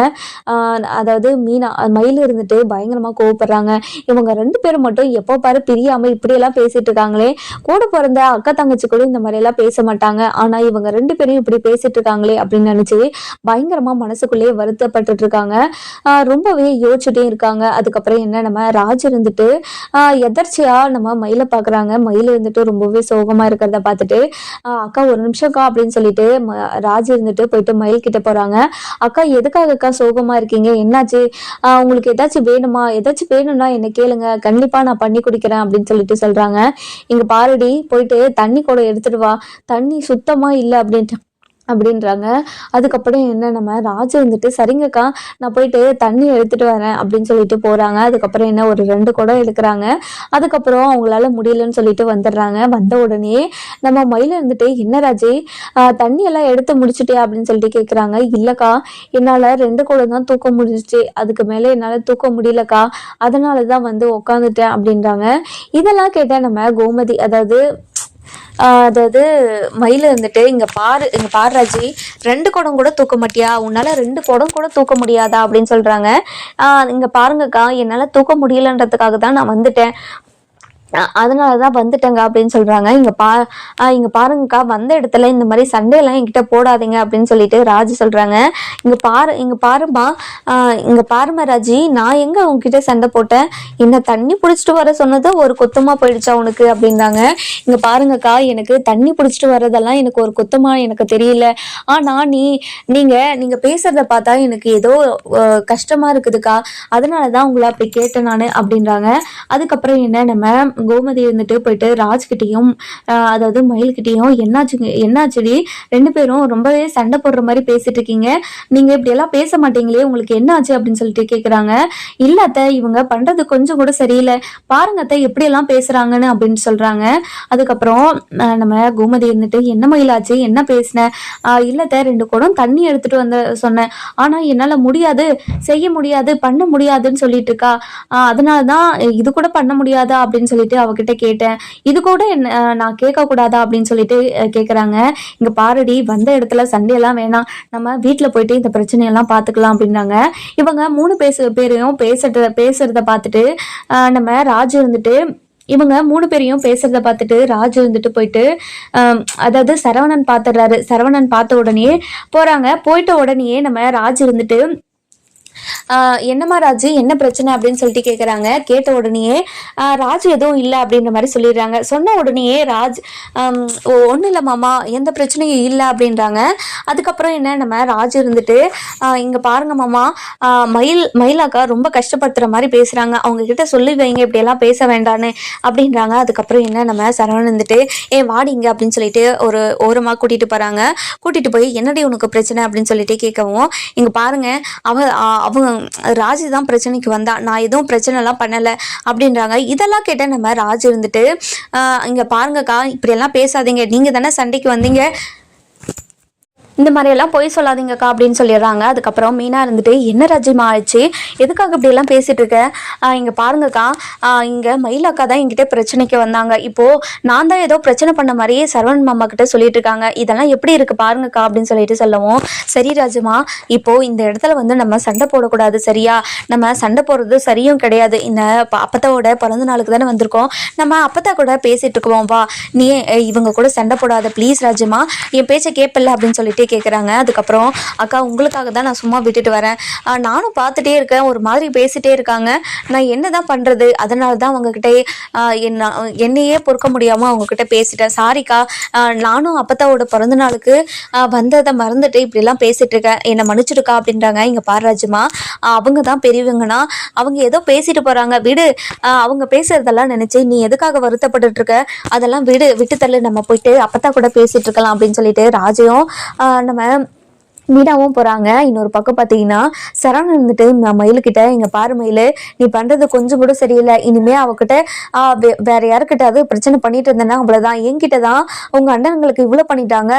ஆஹ், அதாவது மீனா மயில் இருந்துட்டு பயங்கரமா கோவப்படுறாங்க. இவங்க ரெண்டு பேரும் மட்டும் எப்போ பாரு பிரியாம இப்படியெல்லாம் பேசிட்டு இருக்காங்களே கூட பிறந்த அக்கா தங்கச்சி கூட இந்த மாதிரி எல்லாம் பேச மாட்டாங்க. ஆனா இவங்க ரெண்டு பேரும் இப்படி பேசிட்டு இருக்காங்களே அப்படின்னு நினைச்சு பயங்கரமா மனசுக்குள்ளேயே வருத்தப்பட்டுட்டு இருக்காங்க ரொம்பவே யோசிச்சுட்டே இருக்காங்க. அதுக்கப்புறம் என்ன நம்ம ராஜ் இருந்துட்டு எதர்ச்சியா நம்ம மயிலை பாக்குறாங்க மயில் இருந்துட்டு ரொம்பவே சோகமா இருக்கிறத பார்த்துட்டு அக்கா அக்கா ஒரு நிமிஷம்க்கா அப்படின்னு சொல்லிட்டு ம- ராஜ் இருந்துட்டு போயிட்டு மயில் கிட்ட போறாங்க. அக்கா எதுக்காக அக்கா சோகமா இருக்கீங்க? என்னாச்சு? உங்களுக்கு ஏதாச்சும் வேணுமா? ஏதாச்சும் வேணும்னா என்ன கேளுங்க. கண்டிப்பா நான் பண்ணி குடிக்கிறேன் அப்படின்னு சொல்லிட்டு சொல்றாங்க. இங்க பாருடி போயிட்டு தண்ணி கூட எடுத்துட்டு வா. தண்ணி சுத்தமா இல்லை அப்படின்ட்டு. அப்படின்றாங்க. அதுக்கப்புறம் என்ன நம்ம ராஜு வந்துட்டு சரிங்கக்கா நான் போயிட்டு தண்ணி எடுத்துட்டு வரேன் அப்படின்னு சொல்லிட்டு போறாங்க. அதுக்கப்புறம் என்ன ஒரு ரெண்டு குடம் எடுக்கிறாங்க. அதுக்கப்புறம் அவங்களால முடியலன்னு சொல்லிட்டு வந்துடுறாங்க. வந்த உடனே நம்ம மயில இருந்துட்டு என்ன ராஜி தண்ணி எல்லாம் எடுத்து முடிச்சிட்டியா அப்படின்னு சொல்லிட்டு கேட்குறாங்க இல்லக்கா என்னால் ரெண்டு குடம் தான் தூக்க முடிஞ்சிச்சு. அதுக்கு மேலே என்னால் தூக்க முடியலக்கா. அதனால தான் வந்து உக்காந்துட்டேன் அப்படின்றாங்க. இதெல்லாம் கேட்டால் நம்ம கோமதி அதாவது அதாவது மயில் இருந்துட்டு இங்க பாரு இங்கே பாருராஜி ரெண்டு குடம் கூட தூக்க மாட்டியா? உன்னால ரெண்டு குடம் கூட தூக்க முடியாதா? அப்படின்னு சொல்றாங்க. இங்கே இங்க பாருங்கக்கா என்னால தூக்க முடியலன்றதுக்காக தான் நான் வந்துட்டேன். அதனால தான் வந்துட்டேங்க அப்படின்னு சொல்றாங்க. இங்க பா இங்கே இங்க பாருங்கக்கா வந்த இடத்துல இந்த மாதிரி சண்டையெல்லாம் என்கிட்ட போடாதீங்க அப்படின்னு சொல்லிட்டு ராஜு சொல்றாங்க. இங்க பாரு இங்க பாருமா இங்கே இங்க பாருமா ராஜி நான் எங்க உங்ககிட்ட சண்டை போட்டேன்? என்ன தண்ணி பிடிச்சிட்டு வர சொன்னது ஒரு குத்தமா போயிடுச்சா உனக்கு? அப்படின்னாங்க. இங்க பாருங்கக்கா எனக்கு தண்ணி பிடிச்சிட்டு வர்றதெல்லாம் எனக்கு ஒரு குத்தமா எனக்கு தெரியல. ஆனா நீ நீங்க நீங்க பேசுறத பார்த்தா எனக்கு ஏதோ கஷ்டமாக கஷ்டமா இருக்குதுக்கா. அதனால தான் உங்களை அப்படி கேட்டேன் நான் அப்படின்றாங்க. அதுக்கப்புறம் என்ன நம்ம கோமதி இருந்துட்டு போயிட்டு ராஜ்கிட்டையும் அதாவது மயில்கிட்டயும் என்னாச்சுங்க என்னாச்சுடி? ரெண்டு பேரும் ரொம்பவே சண்டை போடுற மாதிரி பேசிட்டு இருக்கீங்க நீங்க இப்படி எல்லாம் பேச மாட்டீங்களே உங்களுக்கு என்னாச்சு அப்படின்னு சொல்லிட்டு கேக்குறாங்க. இல்ல இவங்க பண்றது கொஞ்சம் கூட சரியில்லை. பாருங்க அத்தை எப்படி எல்லாம் பேசுறாங்கன்னு அப்படின்னு சொல்றாங்க. அதுக்கப்புறம் நம்ம கோமதி இருந்துட்டு என்ன மயிலாச்சு? என்ன பேசின? இல்லத்த ரெண்டு குடம் தண்ணி எடுத்துட்டு வந்த சொன்னேன். ஆனா என்னால முடியாது. செய்ய முடியாது. பண்ண முடியாதுன்னு சொல்லிட்டு இருக்கா. அதனால தான் இது கூட பண்ண முடியாதா? அப்படின்னு சொல்லிட்டு அவகிட்ட கேட்டேன். இது கூட என்ன நான் கேட்க கூடாதா அப்படின்னு சொல்லிட்டு கேட்குறாங்க கேக்குறாங்க. இங்க பாருடி வந்த இடத்துல சண்டையெல்லாம் வேணாம். நம்ம வீட்டுல போயிட்டு இந்த பிரச்சனையெல்லாம் பாத்துக்கலாம் அப்படின்னாங்க. இவங்க மூணு பேச பேரையும் பேசுறத பேசுறத பார்த்துட்டு நம்ம ராஜு இருந்துட்டு இவங்க மூணு பேரையும் பேசுறத பார்த்துட்டு ராஜு இருந்துட்டு போயிட்டு அதாவது சரவணன் பார்த்துடுறாரு சரவணன் பார்த்த உடனே போறாங்க. போயிட்ட உடனே நம்ம ராஜு இருந்துட்டு என்னம்மா ராஜு என்ன பிரச்சனை அப்படின்னு சொல்லிட்டு கேட்குறாங்க கேட்ட உடனே ஆஹ் ராஜு எதுவும் இல்லை அப்படின்ற மாதிரி சொல்லிடுறாங்க. சொன்ன உடனேயே ராஜ் ஒன்றும் இல்லை மாமா எந்த பிரச்சனையும் இல்லை அப்படின்றாங்க. அதுக்கப்புறம் என்ன நம்ம ராஜு இருந்துட்டு இங்கே பாருங்க மாமா ஆஹ் மயில் மயிலாக்கா ரொம்ப கஷ்டப்படுத்துகிற மாதிரி பேசுகிறாங்க அவங்க கிட்ட சொல்லி வைங்க இப்படியெல்லாம் பேச வேண்டான்னு அப்படின்றாங்க. அதுக்கப்புறம் என்ன நம்ம சரவணன் இருந்துட்டு ஏ வாடிங்க அப்படின்னு சொல்லிட்டு ஒரு ஓரமாக கூட்டிகிட்டு போகிறாங்க கூட்டிகிட்டு போய் என்னடி உனக்கு பிரச்சனை? அப்படின்னு சொல்லிட்டு கேட்கவும் இங்கே பாருங்க அவ அவங்க ராஜு தான் பிரச்சனைக்கு வந்தா நான் எதுவும் பிரச்சனைலாம் பண்ணலை அப்படின்றாங்க. இதெல்லாம் கேட்ட நம்ம ராஜ் இருந்துட்டு இங்கே பாருங்கக்கா இப்படியெல்லாம் பேசாதீங்க. நீங்கள் தானே சண்டைக்கு வந்தீங்க. இந்த மாதிரியெல்லாம் பொய் சொல்லாதீங்கக்கா அப்படின்னு சொல்லிடுறாங்க. அதுக்கப்புறம் மீனா இருந்துட்டு என்ன ரஜிமா ஆயிடுச்சு எதுக்காக இப்படியெல்லாம் பேசிகிட்டு இருக்க? இங்கே பாருங்கக்கா. இங்கே மயிலாக்கா தான் என்கிட்ட பிரச்சனைக்கு வந்தாங்க. இப்போது நான் தான் ஏதோ பிரச்சனை பண்ண மாதிரியே சரவண் மாமா கிட்ட சொல்லிட்டு இருக்காங்க. இதெல்லாம் எப்படி இருக்குது பாருங்கக்கா அப்படின்னு சொல்லிட்டு சொல்லவும் சரி ராஜமா இப்போது இந்த இடத்துல வந்து நம்ம சண்டை போடக்கூடாது சரியா? நம்ம சண்டை போடுறது சரியும் கிடையாது. இந்த ப- அப்பத்தாவோட பிறந்த நாளுக்கு தானே வந்திருக்கோம். நம்ம அப்பத்தா கூட பேசிகிட்டு இருக்குவோம். வா. நீ இவங்க கூட சண்டை போடாத. ப்ளீஸ் ராஜமா என் பேச்சை கேட்பல அப்படின்னு சொல்லிட்டு கேட்குறாங்க அதுக்கப்புறம் அக்கா உங்களுக்காக தான் நான் சும்மா விட்டுட்டு வரேன். நானும் பார்த்துட்டே இருக்கேன். ஒரு மாதிரி பேசிட்டே இருக்காங்க. நான் என்ன தான் பண்ணுறது அதனால தான் அவங்கக்கிட்ட என்ன என்னையே பொறுக்க முடியாமல் அவங்கக்கிட்ட பேசிட்டேன். சாரிக்கா நானும் அப்பத்தாவோட பிறந்த நாளுக்கு வந்ததை மறந்துட்டு இப்படிலாம் பேசிகிட்டு இருக்கேன். என்னை மன்னிச்சிருக்கா அப்படின்றாங்க. இங்கே பாரராஜுமா அவங்க தான் பெரியவங்கன்னா அவங்க ஏதோ பேசிட்டு போகிறாங்க விடு. அவங்க பேசுறதெல்லாம் நினச்சி நீ எதுக்காக வருத்தப்பட்டுட்டு இருக்க? அதெல்லாம் விடு. விட்டு தள்ளு. நம்ம போயிட்டு அப்பத்தா கூட பேசிட்டு இருக்கலாம். அப்படின்னு சொல்லிட்டு ராஜையும் நம்ம மீனாவும் போகிறாங்க இன்னொரு பக்கம் பார்த்தீங்கன்னா சரவணன் இருந்துட்டு ம- மயிலுக்கிட்ட இங்கே பாரு மயில். நீ பண்ணுறது கொஞ்சம் கூட சரியில்லை. இனிமே அவகிட்ட ஆ, வே- வேற யாருக்கிட்டாவது பிரச்சனை பண்ணிட்டு இருந்தேன்னா அவ்வளோதான் என்கிட்ட தான் உங்கள் அண்ணனுங்களுக்கு இவ்வளோ பண்ணிட்டாங்க.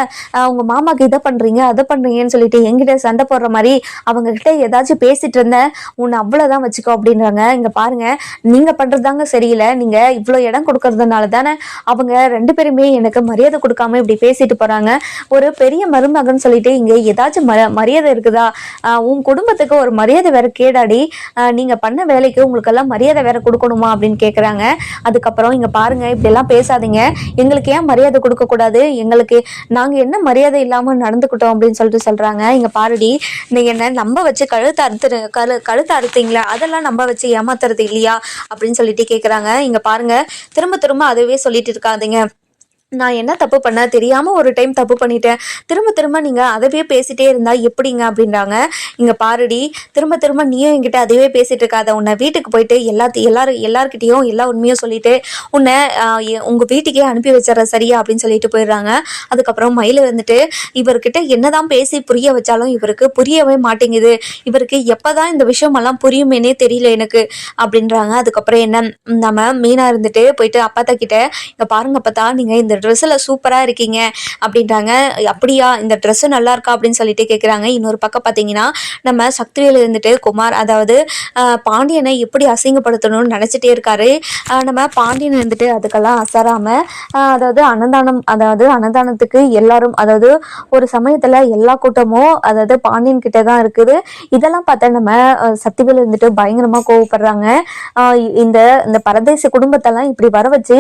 உங்க மாமாக்கு இதை பண்ணுறீங்க அதை பண்ணுறீங்கன்னு சொல்லிட்டு என்கிட்ட சண்டை போடுற மாதிரி அவங்க கிட்ட ஏதாச்சும் பேசிட்டு இருந்தேன். உன்னை அவ்வளோதான் வச்சுக்கோ அப்படின்றாங்க. இங்கே பாருங்க நீங்கள் பண்ணுறதாங்க சரியில்லை. நீங்கள் இவ்வளோ இடம் கொடுக்கறதுனால தானே அவங்க ரெண்டு பேருமே எனக்கு மரியாதை கொடுக்காம இப்படி பேசிட்டு போகிறாங்க ஒரு பெரிய மருமகன் சொல்லிட்டு இங்கே ஏதாச்சும் ம மரியாதை இருக்குதா? உன் குடும்பத்துக்கு ஒரு மரியாதை வேற கேடாடி. நீங்கள் நீங்க பண்ண வேலைக்கு உங்களுக்கெல்லாம் மரியாதை வேற கொடுக்கணுமா அப்படின்னு கேட்குறாங்க அதுக்கப்புறம் இங்க பாருங்க இப்படிலாம் பேசாதீங்க. எங்களுக்கு ஏன் மரியாதை கொடுக்க கூடாது? எங்களுக்கு நாங்க என்ன மரியாதை இல்லாம நடந்துக்கிட்டோம் அப்படின்னு சொல்லிட்டு சொல்றாங்க. இங்க பாருடி நீங்க என்ன நம்ப வச்சு கழுத்து அறுத்து கழு கழுத்து அறுத்தீங்களா? அதெல்லாம் நம்ப வச்சு ஏமாத்துறது இல்லையா? அப்படின்னு சொல்லிட்டு கேட்குறாங்க இங்க பாருங்க திரும்ப திரும்ப அதுவே சொல்லிட்டு இருக்காதீங்க. நான் என்ன தப்பு பண்ண? தெரியாமல் ஒரு டைம் தப்பு பண்ணிட்டேன். திரும்ப திரும்ப நீங்கள் அதவே பேசிட்டே இருந்தால் எப்படிங்க அப்படின்றாங்க. இங்கே பாருடி திரும்ப திரும்ப நீயும் என்கிட்ட அதுவே பேசிட்டு இருக்காத. உன்னை வீட்டுக்கு போயிட்டு எல்லாத்தையும் எல்லாரும் எல்லார்கிட்டயும் எல்லா உண்மையும் சொல்லிட்டு உன்னை உங்கள் வீட்டுக்கே அனுப்பி வச்சிடற சரியா அப்படின்னு சொல்லிட்டு போயிடுறாங்க. அதுக்கப்புறம் மயில் வந்துட்டு இவர்கிட்ட என்னதான் பேசி புரிய வச்சாலும் இவருக்கு புரியவே மாட்டேங்குது. இவருக்கு எப்பதான் இந்த விஷயமெல்லாம் புரியுமேனே தெரியல எனக்கு அப்படின்றாங்க. அதுக்கப்புறம் என்ன நம்ம மீனாக இருந்துட்டு போயிட்டு அப்பாத்தா கிட்ட இங்கே பாருங்க அப்பத்தா நீங்கள் இந்த ட்ரெஸ்ஸில் சூப்பராக இருக்கீங்க அப்படின்றாங்க. அப்படியா இந்த ட்ரெஸ்ஸு நல்லா இருக்கா? அப்படின்னு சொல்லிட்டு கேட்குறாங்க இன்னொரு பக்கம் பார்த்தீங்கன்னா நம்ம சக்திவேல் இருந்துட்டு குமார் அதாவது பாண்டியனை எப்படி அசிங்கப்படுத்தணும்னு நினச்சிட்டே இருக்காரு. நம்ம பாண்டியன் இருந்துட்டு அதுக்கெல்லாம் அசராமல் அதாவது அன்னதானம் அதாவது அன்னதானத்துக்கு எல்லாரும் அதாவது ஒரு சமயத்தில் எல்லா கூட்டமும் அதாவது பாண்டியன் கிட்ட தான் இருக்குது. இதெல்லாம் பார்த்தா நம்ம சக்திவேல் இருந்துட்டு பயங்கரமாக கோவப்படுறாங்க. இந்த இந்த பரதேச குடும்பத்தெல்லாம் இப்படி வர வச்சு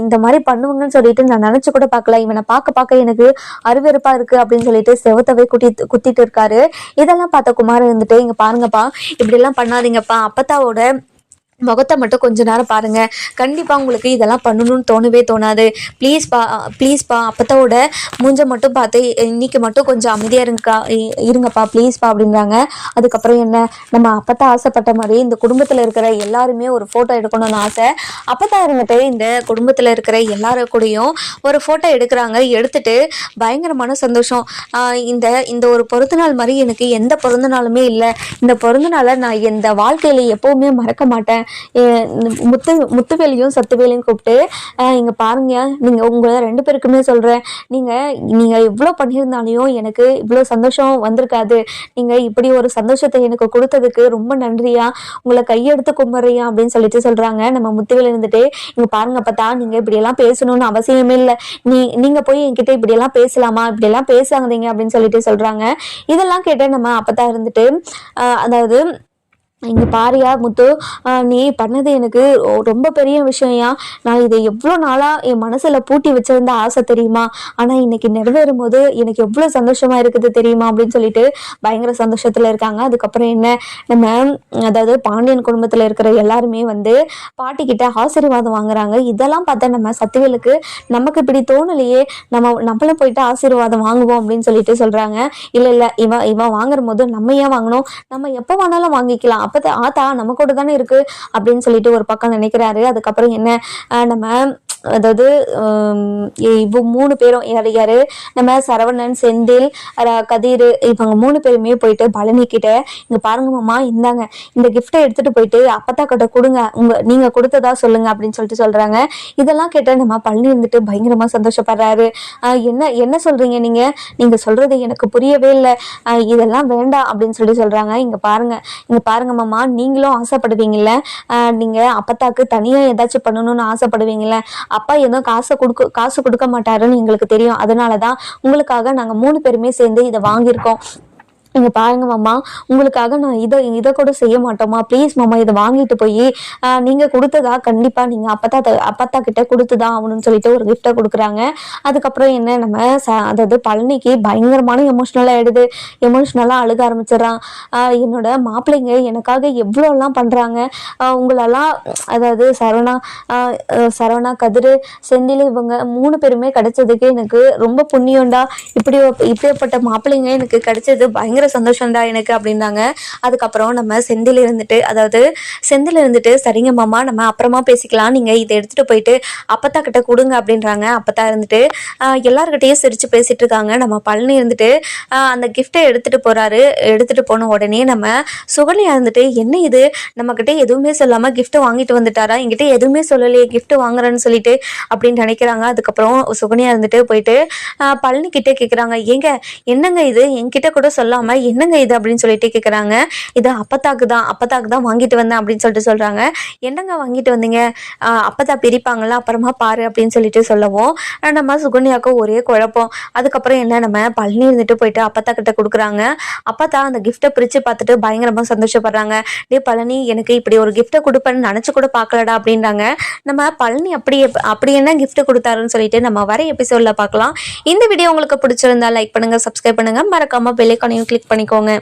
இந்த மாதிரி பண்ணுவாங்கன்னு சொல்லிட்டு நான் நினைச்சு கூட பார்க்கல. இவனை பார்க்க பார்க்க எனக்கு அருவெருப்பா இருக்கு அப்படின்னு சொல்லிட்டு செவத்தவே குத்தி குத்திட்டு இருக்காரு. இதெல்லாம் பார்த்த குமார் இருந்துட்டு இங்க பாருங்கப்பா இப்படி எல்லாம் பண்ணாதீங்கப்பா. அப்பத்தாவோட முகத்தை மட்டும் கொஞ்ச நேரம் பாருங்க. கண்டிப்பா உங்களுக்கு இதெல்லாம் பண்ணணும்னு தோணவே தோணாது. ப்ளீஸ்ப்பா ப்ளீஸ்ப்பா அப்பத்தோட மூஞ்ச மட்டும் பார்த்து இன்னைக்கு மட்டும் கொஞ்சம் அமைதியா இருங்கக்கா இ- இருங்கப்பா ப்ளீஸ்ப்பா அப்படின்றாங்க. அதுக்கப்புறம் என்ன நம்ம அப்பத்தா ஆசைப்பட்ட மாதிரி இந்த குடும்பத்துல இருக்கிற எல்லாருமே ஒரு போட்டோ எடுக்கணும்னு ஆசை. அப்பத்தா இருந்துட்டு இந்த குடும்பத்துல இருக்கிற எல்லாரு கூடயும் ஒரு போட்டோ எடுக்கிறாங்க. எடுத்துட்டு பயங்கரமான சந்தோஷம். இந்த இந்த ஒரு பிறந்த நாள் மாதிரி எனக்கு எந்த பிறந்த நாளுமே இல்லை. இந்த பிறந்த நாளை நான் இந்த வாழ்க்கையில எப்பவுமே மறக்க மாட்டேன். முத்து முத்துவேலையும் சத்துவேலையும் கூப்பிட்டு இங்கே இங்க பாருங்க. நீங்க உங்களை ரெண்டு பேருக்குமே சொல்றேன். நீங்க நீங்க எவ்வளோ பண்ணியிருந்தாலையும் எனக்கு இவ்வளோ சந்தோஷம் வந்திருக்காது. நீங்க இப்படி ஒரு சந்தோஷத்தை எனக்கு கொடுத்ததுக்கு ரொம்ப நன்றியா. உங்களை கையெடுத்து கும்பிட்றியா? அப்படின்னு சொல்லிட்டு சொல்றாங்க. நம்ம முத்துவேல் இருந்துட்டு இங்க பாருங்க பார்த்தா நீங்க இப்படியெல்லாம் பேசணும்னு அவசியமே இல்லை. நீ நீங்க போய் என்கிட்ட இப்படியெல்லாம் பேசலாமா? இப்படியெல்லாம் பேசாதீங்க. அப்படின்னு சொல்லிட்டு சொல்றாங்க. இதெல்லாம் கேட்டு நம்ம அப்பதான் இருந்துட்டு அதாவது இங்க பாரியா முத்து. நீ பண்ணது எனக்கு ரொம்ப பெரிய விஷயம்யா நான் இதை எவ்வளோ நாளா என் மனசுல பூட்டி வச்சிருந்த ஆசை தெரியுமா? ஆனா இன்னைக்கு நிறைவேறும் போது எனக்கு எவ்வளோ சந்தோஷமா இருக்குது தெரியுமா? அப்படின்னு சொல்லிட்டு பயங்கர சந்தோஷத்துல இருக்காங்க. அதுக்கப்புறம் என்ன? நம்ம அதாவது பாண்டியன் குடும்பத்துல இருக்கிற எல்லாருமே வந்து பாட்டி கிட்ட ஆசீர்வாதம் வாங்குறாங்க. இதெல்லாம் பார்த்தா நம்ம சத்துவேலுக்கு நமக்கு இப்படி தோணலையே. நம்ம நம்மளும் போயிட்டு ஆசீர்வாதம் வாங்குவோம் அப்படின்னு சொல்லிட்டு சொல்றாங்க. இல்ல இல்ல இவன் இவன் வாங்குற போது நம்ம ஏன் வாங்கணும்? நம்ம எப்போ வேணாலும் வாங்கிக்கலாம். அப்போ ஆத்தா நம்ம கூட தானே இருக்கு அப்படின்னு சொல்லிட்டு ஒரு பக்கம் நினைக்கிறாரு. அதுக்கப்புறம் என்ன ஆஹ் நம்ம அதாவது ஹம், மூணு பேரும் யார்? நம்ம சரவணன் செந்தில் கதிர் இவங்க மூணு பேருமே போயிட்டு பழனி கிட்ட இங்க பாருங்க மாமா இந்தாங்க. இந்த கிஃப்ட்டை எடுத்துட்டு போயிட்டு அப்பத்தா கிட்ட கொடுங்க. உங்க நீங்க கொடுத்ததா சொல்லுங்க அப்படின்னு சொல்லிட்டு சொல்றாங்க. இதெல்லாம் கேட்ட நம்ம பழனி இருந்துட்டு பயங்கரமா சந்தோஷப்படுறாரு. என்ன என்ன சொல்றீங்க நீங்க? நீங்க சொல்றது எனக்கு புரியவே இல்லை. இதெல்லாம் வேண்டாம் அப்படின்னு சொல்லி சொல்றாங்க. இங்க பாருங்க இங்க பாருங்க மாமா நீங்களும் ஆசைப்படுவீங்கல்ல. நீங்கள் நீங்க அப்பத்தாக்கு தனியா ஏதாச்சும் பண்ணணும்னு ஆசைப்படுவீங்களே அப்பா எதுவும் காசை கொடுக்க காசு கொடுக்க மாட்டாருன்னு எங்களுக்கு தெரியும். அதனாலதான் உங்களுக்காக நாங்க மூணு பேருமே சேர்ந்து இதை வாங்கியிருக்கோம். நீங்கள் பாருங்க மாமா உங்களுக்காக நான் இதை இதை கூட செய்ய மாட்டோமா? ப்ளீஸ் மாமா இதை வாங்கிட்டு போய் நீங்கள் கொடுத்ததா கண்டிப்பாக நீங்கள் அப்பத்தா த- அப்பத்தா கிட்ட கொடுத்துதான் ஆகணும்னு சொல்லிட்டு ஒரு கிஃப்ட்டை கொடுக்குறாங்க. அதுக்கப்புறம் என்ன நம்ம ச அதாவது பழனிக்கு பயங்கரமான எமோஷ்னலாக ஆகிடுது எமோஷ்னலாக அழுக ஆரம்பிச்சிடறான். என்னோட மாப்பிள்ளைங்க எனக்காக எவ்வளோலாம் பண்ணுறாங்க உங்களெல்லாம் அதாவது சரவணா சரவணா கதிர் செந்தில் இவங்க மூணு பேருமே கிடைச்சதுக்கு எனக்கு ரொம்ப புண்ணியம்டா. இப்படி இப்படிப்பட்ட மாப்பிள்ளைங்க எனக்கு கிடைச்சது பயங்கர சந்தோஷம்டா எனக்கு அப்படின்னாங்க. அதுக்கப்புறம் நம்ம செந்தில் இருந்துட்டு அதாவது செந்தில் இருந்துட்டு சரிங்க மாமா நம்ம அப்புறமா பேசிக்கலாம். நீங்கள் இதை எடுத்துகிட்டு போயிட்டு அப்பத்தா கிட்ட கொடுங்க அப்படின்றாங்க. அப்பத்தா இருந்துட்டு எல்லாருக்கிட்டையும் சிரித்து பேசிகிட்டு இருக்காங்க. நம்ம பழனி இருந்துட்டு அந்த கிஃப்ட்டை எடுத்துகிட்டு போகிறாரு எடுத்துகிட்டு போன உடனே நம்ம சுகன்யா இருந்துட்டு என்ன இது? நம்மக்கிட்ட எதுவுமே சொல்லாமல் கிஃப்ட்டை வாங்கிட்டு வந்துட்டாரா? என்கிட்ட எதுவுமே சொல்லலையே கிஃப்ட் வாங்குறேன்னு சொல்லிட்டு அப்படின்னு நினைக்கிறாங்க. அதுக்கப்புறம் சுகன்யா இருந்துட்டு போயிட்டு பழனிக்கிட்டே பழனி கிட்டே கேட்குறாங்க ஏங்க என்னங்க இது? என்கிட்ட கூட சொல்லாமல் என்னங்க இது அப்படின்னு சொல்லிட்டு கேட்குறாங்க இது அப்பத்தாக்கு தான் அப்பத்தாக்கு தான் வாங்கிட்டு வந்தேன் அப்படின்னு சொல்லிட்டு சொல்கிறாங்க என்னங்க வாங்கிட்டு வந்தீங்க? ஆஹ் அப்பத்தா பிரிப்பாங்களா அப்புறமா பாரு அப்படின்னு சொல்லிட்டு சொல்லவும் நம்ம சுகன்யாவுக்கு ஒரே குழப்பம். அதுக்கப்புறம் என்ன நம்ம பழனி இருந்துட்டு போயிட்டு அப்பத்தா கிட்ட கொடுக்குறாங்க. அப்பத்தா அந்த கிஃப்ட்டை பிரித்து பார்த்துட்டு பயங்கரமாக சந்தோஷப்படுறாங்க. டே பழனி எனக்கு இப்படி ஒரு கிஃப்ட்டை கொடுப்பேன்னு நினச்சி கூட பார்க்கலடா அப்படின்றாங்க. நம்ம பழனி அப்படி அப்படி என்ன gift கொடுத்தாருன்னு சொல்லிட்டு நம்ம வர எபிசோடில் பார்க்கலாம். இந்த வீடியோ உங்களுக்கு பிடிச்சிருந்தா லைக் பண்ணுங்கள் சப்ஸ்கிரைப் பண்ணுங்கள் மறக்காமல் பெல்லைக்கானையும் கிளிக் பண்ணிக்கோங்க.